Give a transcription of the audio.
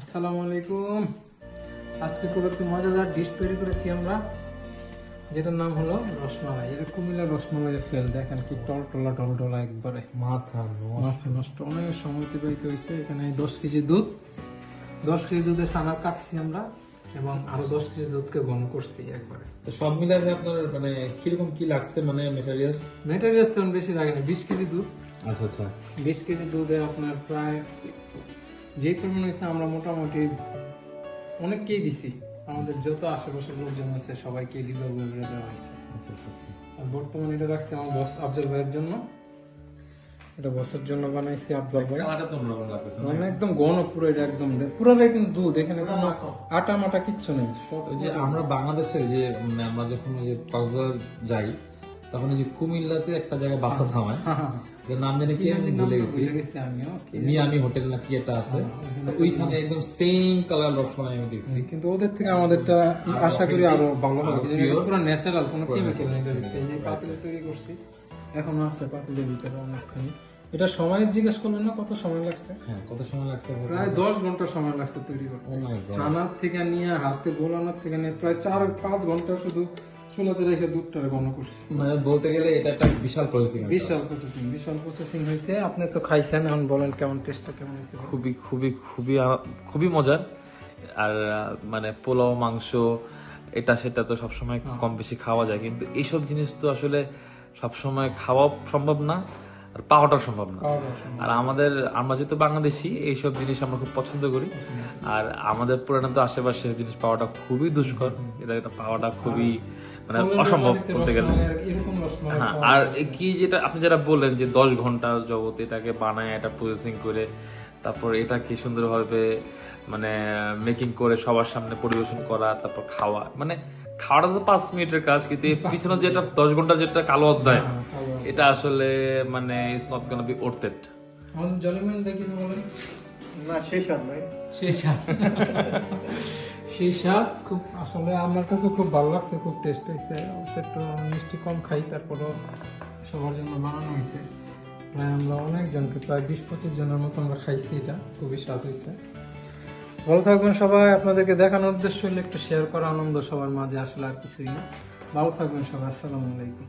আসসালামু আলাইকুম। আজকে খুব একটু মজাদার ডিশ তৈরি করেছি আমরা যেটার নাম হলো রসমালাই। এটা কুমিল্লার রসমালাইয়ের ফেল দেখেন কি টলটলা টলটলা একবারে। মাথা মাথা নষ্ট অনেক সময় অতিবাহিত হয়েছে। এখানে দশ কেজি দুধ দশ কেজি দুধের সানা কাটছি আমরা এবং আরও দশ কেজি দুধকে গম করছি একবারে। তো সব মিলাবে আপনার মানে কীরকম কি লাগছে মানে মেটেরিয়ালস মেটেরিয়ালস তেমন বেশি লাগে না বিশ কেজি দুধ। আচ্ছা আচ্ছা। বিশ কেজি দুধে আপনার প্রায় যে পরিমাণ হয়েছে আমরা মোটামুটি অনেককেই দিছি। আমাদের যত আশেপাশের লোকজন আছে সবাইকে করে দেওয়া হয়েছে। আচ্ছা আচ্ছা আচ্ছা। আর বর্তমানে এটা রাখছি আমার বস আফজল ভাইয়ের জন্য। এটা বসের জন্য বানাইছি আফজল ভাই? মানে একদম ঘন পুরো এটা একদম। পুরোটাই কিন্তু দুধ এখানে কোনো আটা মাটা কিচ্ছু নেই। ওই যে আমরা বাংলাদেশের যে আমরা যখন ওই যে কক্সবাজার যাই তখন ওই যে কুমিল্লাতে একটা জায়গায় বাসা থামায়। হ্যাঁ, হ্যাঁ, হ্যাঁ। নাম জানি কি? আমি ভুলে গেছি। মিয়ামি হোটেল না কি একটা আছে। ওইখানে একদম সেম কালার রসমালাই আমি দেখছি। কিন্তু ওদের থেকে আমাদেরটা আশা করি আরও ভালো। হবে পুরো ন্যাচারাল কোনো কেমিক্যাল নেই যে পাতিলে তৈরি করছি। এখনও আছে পাতিলের ভিতরে অনেকখানি। এটা সময় জিজ্ঞেস করলেন না কত সময় লাগছে? হ্যাঁ কত সময় লাগছে প্রায় দশ ঘণ্টা সময় লাগছে তৈরি করতে। Oh ছানার থেকে নিয়ে হাতে গোলানোর থেকে নিয়ে প্রায় চার পাঁচ ঘণ্টা শুধু চুলাতে রেখে দুধটা ঘন করছি। মানে বলতে গেলে এটা একটা বিশাল প্রসেসিং বিশাল প্রসেসিং বিশাল প্রসেসিং হয়েছে আপনি তো খাইছেন এখন বলেন কেমন টেস্টটা কেমন হয়েছে খুবই খুবই খুবই খুবই মজার। আর মানে পোলাও মাংস এটা সেটা তো সবসময় কম বেশি খাওয়া যায়। কিন্তু এইসব জিনিস তো আসলে সবসময় খাওয়া সম্ভব না আর পাওয়াটাও সম্ভব না। আর আমাদের আমরা যেহেতু বাংলাদেশি এইসব জিনিস আমরা খুব পছন্দ করি। আর আমাদের পুরানো তো আশেপাশের জিনিস পাওয়াটা খুবই দুষ্কর। এটা এটা পাওয়াটা খুবই মানে অসম্ভব বলতে গেলে। আর হ্যাঁ আর কি যেটা আপনি যেটা বললেন যে দশ ঘণ্টা জগৎ এটাকে বানায় এটা প্রসেসিং করে তারপর এটা কি সুন্দরভাবে মানে মেকিং করে সবার সামনে পরিবেশন করা তারপর খাওয়া মানে খাওয়াটা তো পাঁচ মিনিটের কাজ কিন্তু এর পিছনে যেটা দশ ঘণ্টা যেটা কালো অধ্যায় হ্যাঁ, এটা আসলে মানে ইটস নট গোনা বি জলিমেন দেখি না সেই স্বাদ নয় সেই স্বাদ সেই স্বাদ খুব আসলে আমার কাছে খুব ভালো লাগছে খুব টেস্ট হয়েছে। একটু মিষ্টি কম খাই তারপরও সবার জন্য বানানো হয়েছে। প্রায় আমরা অনেকজনকে প্রায় বিশ পঁচিশ জনের মতো আমরা খাইছি এটা। খুবই স্বাদ হয়েছে। ভালো থাকবেন সবাই। আপনাদেরকে দেখানোর উদ্দেশ্য হলে একটু শেয়ার করা। আনন্দ সবার মাঝে আসলে আর কিছুই না। ভালো থাকবেন সবাই। আসসালামু আলাইকুম।